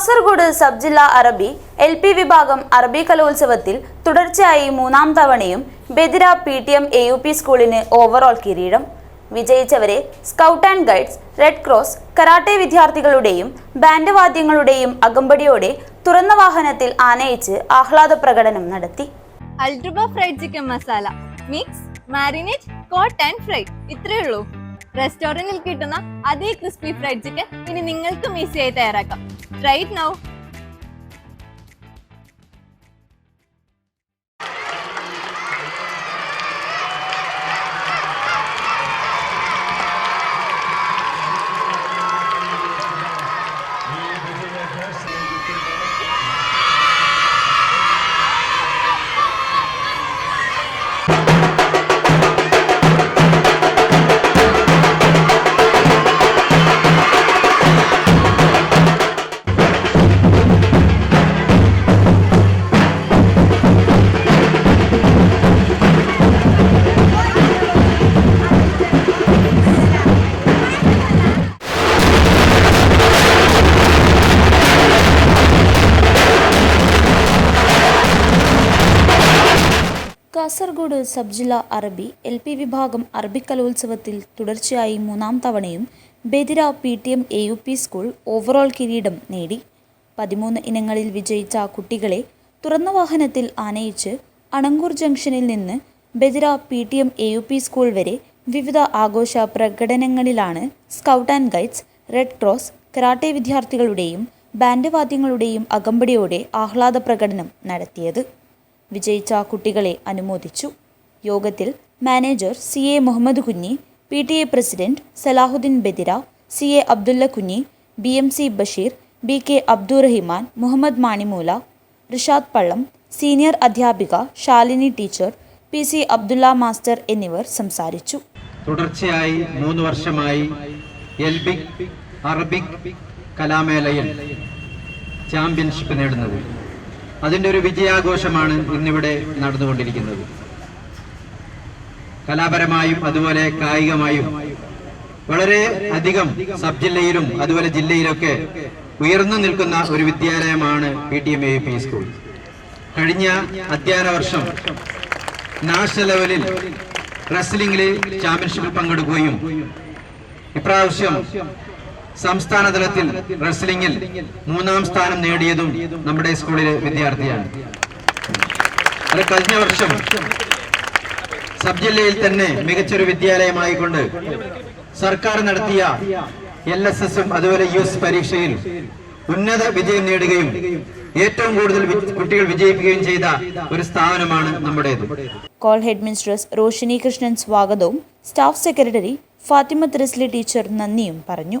Kasaragod sub ജില്ലാ അറബി L P വിഭാഗം അറബി കലോത്സവത്തിൽ തുടർച്ചയായി മൂന്നാം തവണയും Bedira P T M A U P സ്കൂളിന് ഓവറോൾ കിരീടം. വിജയിച്ചവരെ scout and guides red cross karate വിദ്യാർത്ഥികളുടെയും ബാൻഡ് വാദ്യങ്ങളുടെയും അകമ്പടിയോടെ തുറന്ന വാഹനത്തിൽ ആനയിച്ച് ആഹ്ലാദ പ്രകടനം നടത്തി. അൾട്രബ fried chicken masala mix marinate coat and ഇത്രയേ ഉള്ളൂ. റെസ്റ്റോറന്റിൽ കിട്ടുന്ന അതേ ക്രിസ്പി ഫ്രൈഡ് ചിക്കൻ ഇനി നിങ്ങൾക്കും ഈസിയായി തയ്യാറാക്കാം. റൈറ്റ് നൗ കാസർഗോഡ് സബ് ജില്ലാ അറബി എൽ പി വിഭാഗം അറബി കലോത്സവത്തിൽ തുടർച്ചയായി മൂന്നാം തവണയും Bethira P T M A U P school overall കിരീടം നേടി. പതിമൂന്ന് ഇനങ്ങളിൽ വിജയിച്ച കുട്ടികളെ തുറന്ന വാഹനത്തിൽ ആനയിച്ച് അണങ്കൂർ ജംഗ്ഷനിൽ നിന്ന് Bethira P T M A U P school വരെ വിവിധ ആഘോഷ പ്രകടനങ്ങളിലാണ് scout and guides red cross karate വിദ്യാർത്ഥികളുടെയും ബാൻഡ് വാദ്യങ്ങളുടെയും അകമ്പടിയോടെ ആഹ്ലാദ പ്രകടനം നടത്തിയത്. വിജയിച്ച കുട്ടികളെ അനുമോദിച്ചു. യോഗത്തിൽ manager C A Muhammad Kunhi P T A president Salahuddin Badira C A Abdulla Kunhi B M C Basheer B K Abdurahiman Muhammad Manimoola Rishad Pallam senior അധ്യാപിക Shalini teacher P C Abdulla master എന്നിവർ സംസാരിച്ചു. തുടർച്ചയായി മൂന്ന് വർഷമായി എൽബിക് Arabic കലാമേളയിൽ championship നേടുന്നത് അതിന്റെ ഒരു വിജയാഘോഷമാണ് ഇന്നിവിടെ നടന്നുകൊണ്ടിരിക്കുന്നത്. കലാപരമായും അതുപോലെ കായികമായും വളരെ അധികം സബ് ജില്ലയിലും അതുപോലെ ജില്ലയിലൊക്കെ ഉയർന്നു നിൽക്കുന്ന ഒരു വിദ്യാലയമാണ് P T M A P school. കഴിഞ്ഞ അധ്യയന വർഷം നാഷണൽ ലെവലിൽ റെസ്ലിംഗിൽ ചാമ്പ്യൻഷിപ്പിൽ പങ്കെടുക്കുകയും ഇപ്രാവശ്യം സംസ്ഥാന തലത്തിൽ റെസ്ലിംഗിൽ മൂന്നാം സ്ഥാനം നേടിയതും നമ്മുടെ സ്കൂളിലെ വിദ്യാർത്ഥിയാണ്. അത് കഴിഞ്ഞ വർഷം സബ് ജില്ലയിൽ തന്നെ മികച്ചൊരു വിദ്യാലയമായിക്കൊണ്ട് സർക്കാർ നടത്തിയ എൽ എസ് എസും അതുപോലെ യു എസ് പരീക്ഷയിൽ ഉന്നത വിജയം നേടുകയും ഏറ്റവും കൂടുതൽ കുട്ടികൾ വിജയിക്കുകയും ചെയ്ത ഒരു സ്ഥാപനമാണ് നമ്മുടേത്. കോൾ ഹെഡ്മിസ്ട്രസ് റോഷിനി കൃഷ്ണൻ സ്വാഗതവും staff secretary Fathima Thrisli teacher നന്ദിയും പറഞ്ഞു.